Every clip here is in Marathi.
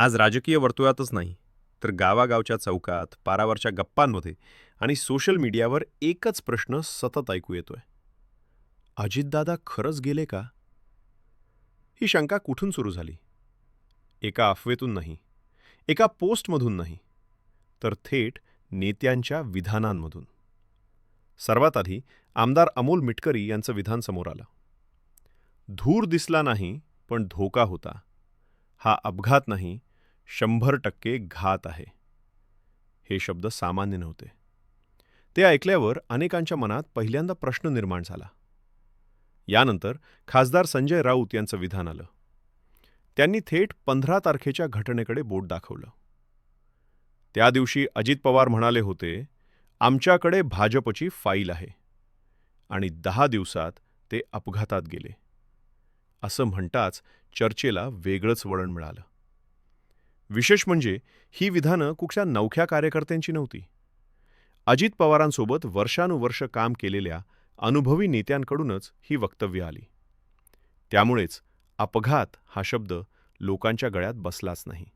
आज राजकीय वर्तुळातच नाही तर गावागावच्या चौकात पारावरच्या गप्पांमध्ये आणि सोशल मीडियावर एकच प्रश्न सतत ऐकू येतोय. अजितदादा खरंच गेले का? ही शंका कुठून सुरू झाली? एका अफवेतून नाही एका पोस्टमधून नाही तर थेट नेत्यांच्या विधानांमधून. सर्वात आधी आमदार अमोल मिटकरी यांचं विधान समोर आलं. धूर दिसला नाही पण धोका होता. हा अपघात नाही शंभर टक्के घात आहे. हे शब्द सामान्य नव्हते. ते ऐकल्यावर अनेकांच्या मनात पहिल्यांदा प्रश्न निर्माण झाला. यानंतर खासदार संजय राऊत यांचं विधान आलं. त्यांनी थेट पंधरा तारखेच्या घटनेकडे बोट दाखवलं. त्या दिवशी अजित पवार म्हणाले होते आमच्याकडे भाजपची फाईल आहे. आणि दहा दिवसात ते अपघातात गेले. असं म्हणताच चर्चेला वेगळंच वळण मिळालं. विशेष म्हणजे ही विधानं कुठल्या नवख्या कार्यकर्त्यांची नव्हती. अजित पवारांसोबत वर्षानुवर्ष काम केलेल्या अनुभवी नेत्यांकडूनच ही वक्तव्य आली. त्यामुळेच अपघात हा शब्द लोकांच्या गळ्यात बसलाच नाही.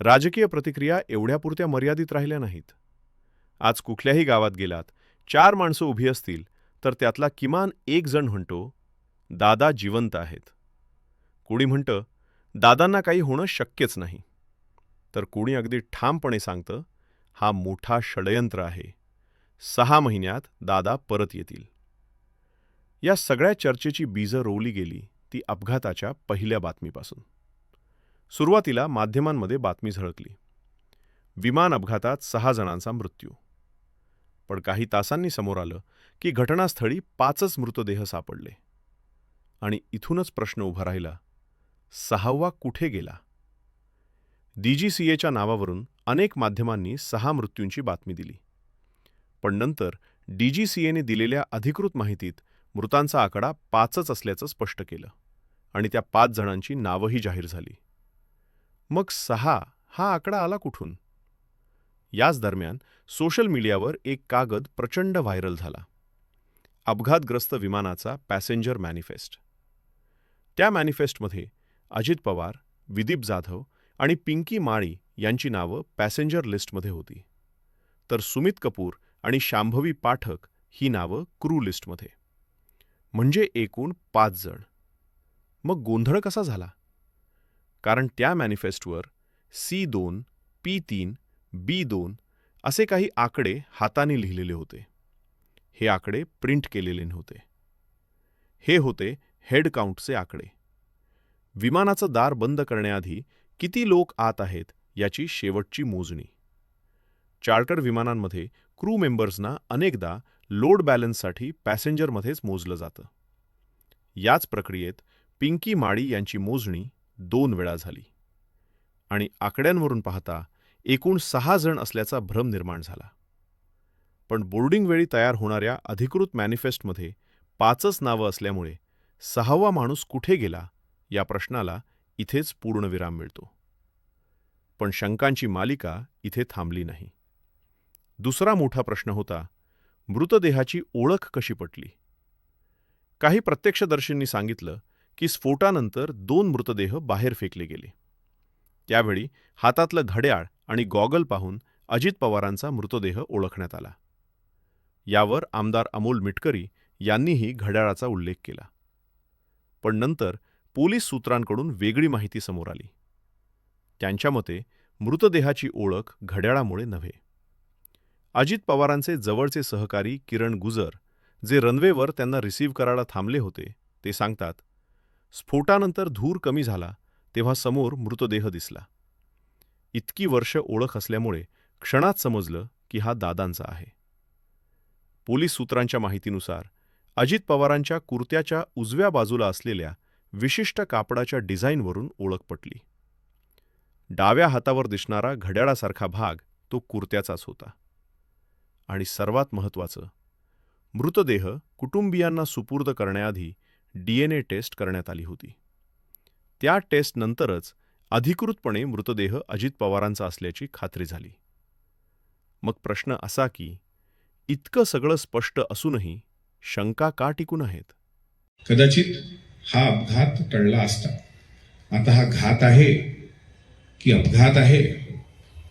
राजकीय प्रतिक्रिया एवढ्यापुरत्या मर्यादित राहिल्या नाहीत. आज कुठल्याही गावात गेलात चार माणसं उभी असतील तर त्यातला किमान एक जण म्हणतो दादा जिवंत आहेत. कोणी म्हणतं दादांना काही होणं शक्यच नाही. तर कोणी अगदी ठामपणे सांगतं हा मोठा षडयंत्र आहे. सहा महिन्यात दादा परत येतील. या सगळ्या चर्चेची बीजं रोवली गेली ती अपघाताच्या पहिल्या बातमीपासून. सुरुवातीला माध्यमांमध्ये बातमी झळकली. विमान अपघातात सहा जणांचा मृत्यू. पण काही तासांनी समोर आलं की घटनास्थळी पाचच मृतदेह सापडले. आणि इथूनच प्रश्न उभा राहिला सहावा कुठे गेला? डीजीसीएच्या नावावरून अनेक माध्यमांनी सहा मृत्यूंची बातमी दिली. पण नंतर डीजीसीएने दिलेल्या अधिकृत माहितीत मृतांचा आकडा पाचच असल्याचं स्पष्ट केलं आणि त्या पाच जणांची नावंही जाहीर झाली. मग सहा हा आकडा आला कुठून? याच दरम्यान सोशल मीडियावर एक कागद प्रचंड व्हायरल झाला. अपघातग्रस्त विमानाचा पॅसेंजर मॅनिफेस्ट. त्या मॅनिफेस्टमध्ये अजित पवार विदीप जाधव आणि पिंकी माळी यांची नावं पॅसेंजर लिस्टमध्ये होती. तर सुमित कपूर आणि शांभवी पाठक ही नावं क्रू लिस्टमध्ये. म्हणजे एकूण पाच जण. मग गोंधळ कसा झाला? कारण त्या मॅनिफेस्टवर सी दोन पी तीन बी दोन असे काही आकडे हाताने लिहिलेले होते. हे आकडे प्रिंट केलेले नव्हते. हे होते हेड काउंटचे आकडे. विमानाचं दार बंद करण्याआधी किती लोक आत आहेत याची शेवटची मोजणी. चार्टर विमानांमध्ये क्रू मेंबर्सना अनेकदा लोड बॅलन्ससाठी पॅसेंजरमध्येच मोजलं जातं. याच प्रक्रियेत पिंकी माळी यांची मोजणी दोन वेळा झाली. आणि आकड्यांवरून पाहता एकूण सहा जण असल्याचा भ्रम निर्माण झाला. पण बोर्डिंग वेळी तयार होणाऱ्या अधिकृत मॅनिफेस्टमध्ये पाचच नावं असल्यामुळे सहावा माणूस कुठे गेला या प्रश्नाला इथेच पूर्णविराम मिळतो. पण शंकांची मालिका इथे थांबली नाही. दुसरा मोठा प्रश्न होता मृतदेहाची ओळख कशी पटली? काही प्रत्यक्षदर्शींनी सांगितलं की स्फोटानंतर दोन मृतदेह बाहेर फेकले गेले. त्यावेळी हातातलं घड्याळ आणि गॉगल पाहून अजित पवारांचा मृतदेह ओळखण्यात आला. यावर आमदार अमोल मिटकरी यांनीही घड्याळाचा उल्लेख केला. पण नंतर पोलीस सूत्रांकडून वेगळी माहिती समोर आली. त्यांच्या मते मृतदेहाची ओळख घड्याळामुळे नव्हे. अजित पवारांचे जवळचे सहकारी किरण गुजर जे रनवेवर त्यांना रिसीव्ह करायला थांबले होते ते सांगतात स्फोटानंतर धूर कमी झाला तेव्हा समोर मृतदेह दिसला. इतकी वर्ष ओळख असल्यामुळे क्षणात समजलं की हा दादांचा आहे. पोलीस सूत्रांच्या माहितीनुसार अजित पवारांच्या कुर्त्याच्या उजव्या बाजूला असलेल्या विशिष्ट कापडाच्या डिझाईनवरून ओळख पटली. डाव्या हातावर दिसणारा घड्याळासारखा भाग तो कुर्त्याचाच होता. आणि सर्वात महत्त्वाचं मृतदेह कुटुंबियांना सुपूर्द करण्याआधी डीएनए टेस्ट करण्यात आली होती. त्या टेस्टनंतरच अधिकृतपणे मृतदेह अजित पवारांचा असल्याची खात्री झाली. मग प्रश्न असा की इतकं सगळं स्पष्ट असूनही शंका का टिकून आहेत? कदाचित हा अपघात टळला असता. आता हा घात आहे की अपघात आहे?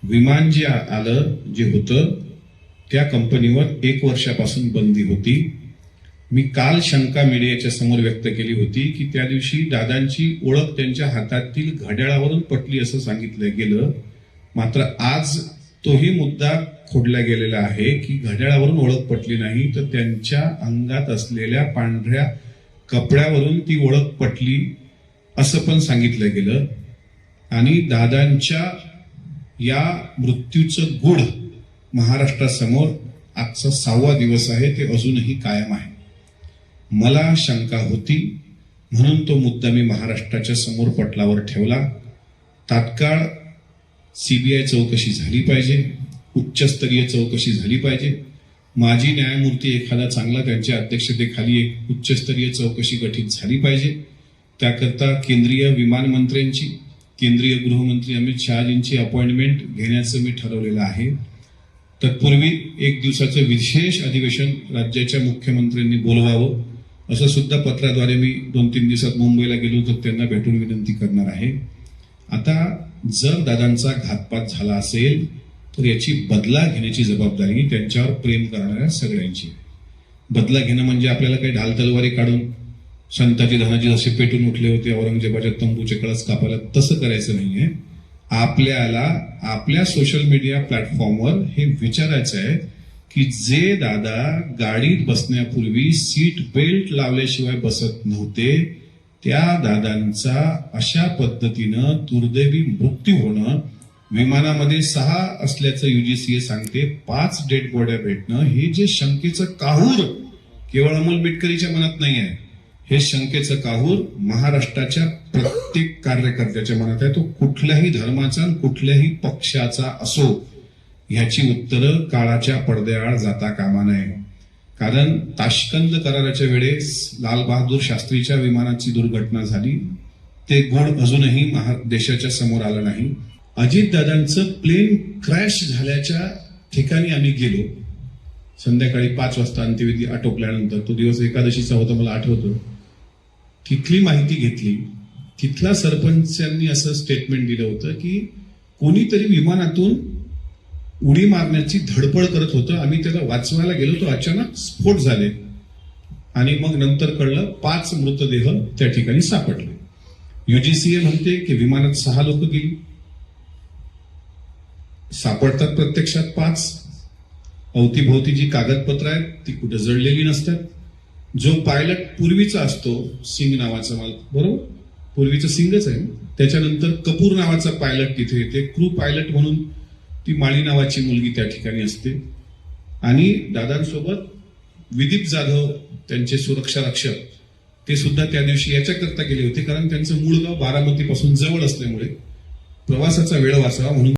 विमान जे आलं जे होतं त्या कंपनीवर एक वर्षापासून बंदी होती. मी काल शंका मीडियाच्या समोर व्यक्त केली होती की त्या दिवशी दादांची ओळख त्यांच्या हातातील घड्याळावरून पटली असं सांगितलं गेलं. मात्र आज तोही मुद्दा खोडला गेलेला आहे की घड्याळावरून ओळख पटली नाही तर त्यांच्या अंगात असलेल्या पांढऱ्या कपड्यावरून ती ओळख पटली असं पण सांगितलं गेलं. आणि दादांच्या या मृत्यूचं गुढ महाराष्ट्रासमोर आजचा सहावा दिवस आहे ते अजूनही कायम आहे. मला शंका होती म्हणून तो मुद्दा मी महाराष्ट्राच्या समोर पटलावर ठेवला. तात्काळ सीबीआय चौकशी झाली पाहिजे उच्चस्तरीय चौकशी झाली पाहिजे. माजी न्यायमूर्ती एखादा चांगला त्यांच्या अध्यक्षतेखाली एक उच्चस्तरीय चौकशी गठीत झाली पाहिजे. त्याकरता केंद्रीय विमान मंत्र्यांची केंद्रीय गृहमंत्री अमित शहाजींची अपॉइंटमेंट घेण्याचं मी ठरवलेलं आहे. तत्पूर्वी एक दिवसाचं विशेष अधिवेशन राज्याच्या मुख्यमंत्र्यांनी बोलवावं असं सुद्धा पत्राद्वारे मी दोन तीन दिवसात मुंबईला गेलो तर त्यांना भेटून विनंती करणार आहे. आता जर दादांचा घातपात झाला असेल तर याची बदला घेण्याची जबाबदारी त्यांच्यावर प्रेम करणाऱ्या सगळ्यांची आहे. बदला घेणं म्हणजे आपल्याला काही ढाल तलवारी काढून संताजी धनाजी जसे पेटून उठले होते औरंगजेबाच्या तंबूचे कळस कापायला तसं करायचं नाहीये आपल्याला आपल्या सोशल मीडिया प्लॅटफॉर्मवर हे विचारायचं आहे की जे दादा गाडीत बसण्यापूर्वी सीट बेल्ट लावल्याशिवाय बसत नव्हते त्या दादांचा अशा पद्धतीनं दुर्दैवी मृत्यू होणं विमानामध्ये सहा असल्याचं युजीसीए सांगते पाच डेड बॉड्या भेटणं हे जे शंकेचं काहूर केवळ अमोल मिटकरीच्या मनात नाही आहे. हे शंकेचं काहूर महाराष्ट्राच्या प्रत्येक कार्यकर्त्याच्या मनात आहे. तो कुठल्याही धर्माचा कुठल्याही पक्षाचा असो ह्याची उत्तरं काळाच्या पडद्याआड जाता कामा नये. कारण ताशकंद कराराच्या वेळेस लालबहादूर शास्त्रीच्या विमानाची दुर्घटना झाली. ते गुण अजूनही महा देशाच्या समोर आलं नाही. अजितदादांचं प्लेन क्रॅश झाल्याच्या ठिकाणी आम्ही गेलो. संध्याकाळी पाच वाजता अंत्यविधी आटोपल्यानंतर तो दिवस एकादशीचा होता मला आठवतो. तिथली माहिती घेतली. तिथल्या सरपंचांनी असं स्टेटमेंट दिलं होतं की कोणीतरी विमानातून उडी मारण्याची धडपड करत होतं. आम्ही त्याला वाचवायला गेलो तो अचानक स्फोट झाले. आणि मग नंतर कळलं पाच मृतदेह त्या ठिकाणी सापडले. युजीसीए म्हणते की विमानात सहा लोक गेली. सापडतात प्रत्यक्षात पाच. अवतीभोवती जी कागदपत्र आहेत ती कुठे जळलेली नसतात. जो पायलट पूर्वीचा असतो सिंग नावाचा माल बरोबर? पूर्वीचं सिंगच आहे. त्याच्यानंतर कपूर नावाचा पायलट तिथे येते. क्रू पायलट म्हणून ती माळी नावाची मुलगी त्या ठिकाणी असते. आणि दादांसोबत विदीप जाधव त्यांचे सुरक्षा रक्षक ते सुद्धा त्या दिवशी याच्याकरता गेले होते. कारण त्यांचं मूळ गाव बारामतीपासून जवळ असल्यामुळे प्रवासाचा वेळ वाचावा म्हणून